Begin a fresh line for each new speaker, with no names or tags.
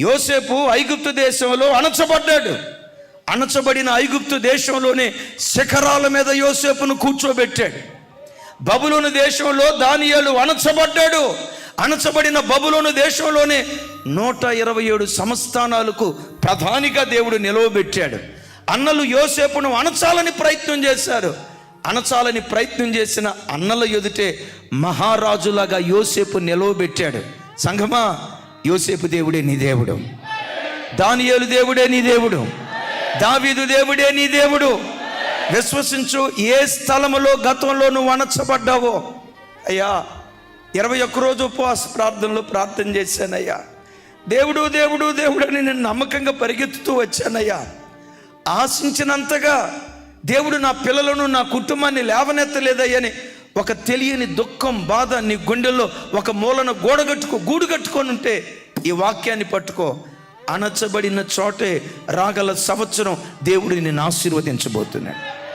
యోసేపు ఐగుప్తు దేశంలో అణచబడ్డాడు. అణచబడిన ఐగుప్తు దేశంలోనే శిఖరాల మీద యోసేపును కూర్చోబెట్టాడు. బబులోను దేశంలో దానియాలు అణచబడ్డాడు. అణచబడిన బబులోను దేశంలోనే నూట ఇరవై ఏడు సంస్థానాలకు ప్రధానిగా దేవుడు నిలవబెట్టాడు. అన్నలు యోసేపును అణచాలని ప్రయత్నం చేశారు. అణచాలని ప్రయత్నం చేసిన అన్నల ఎదుటే మహారాజులాగా యోసేపు నిలవబెట్టాడు. సంఘమా యోసేపు దేవుడే నీ దేవుడు. దానియేలు దేవుడే నీ దేవుడు. దావీదు దేవుడే నీ దేవుడు. విశ్వసించు ఏ స్థలములో గతంలో నువ్వు అణచబడ్డావో. అయ్యా ఇరవై ఒక్క రోజు ఉపవాస ప్రార్థనలో ప్రార్థన చేశానయ్యా. దేవుడు దేవుడు దేవుడు అని నేను నమ్మకంగా పరిగెత్తుతూ వచ్చానయ్యా. ఆశించినంతగా దేవుడు నా పిల్లలను నా కుటుంబాన్ని లేవనెత్తలేదయ్యని ఒక తెలియని దుఃఖం బాధ నీ గుండెల్లో ఒక మూలన గోడగట్టుకో గూడు కట్టుకొని ఉంటే ఈ వాక్యాన్ని పట్టుకో. అణచబడిన చోటే రాగల సంవత్సరం దేవుడిని ఆశీర్వదించబోతున్నాడు.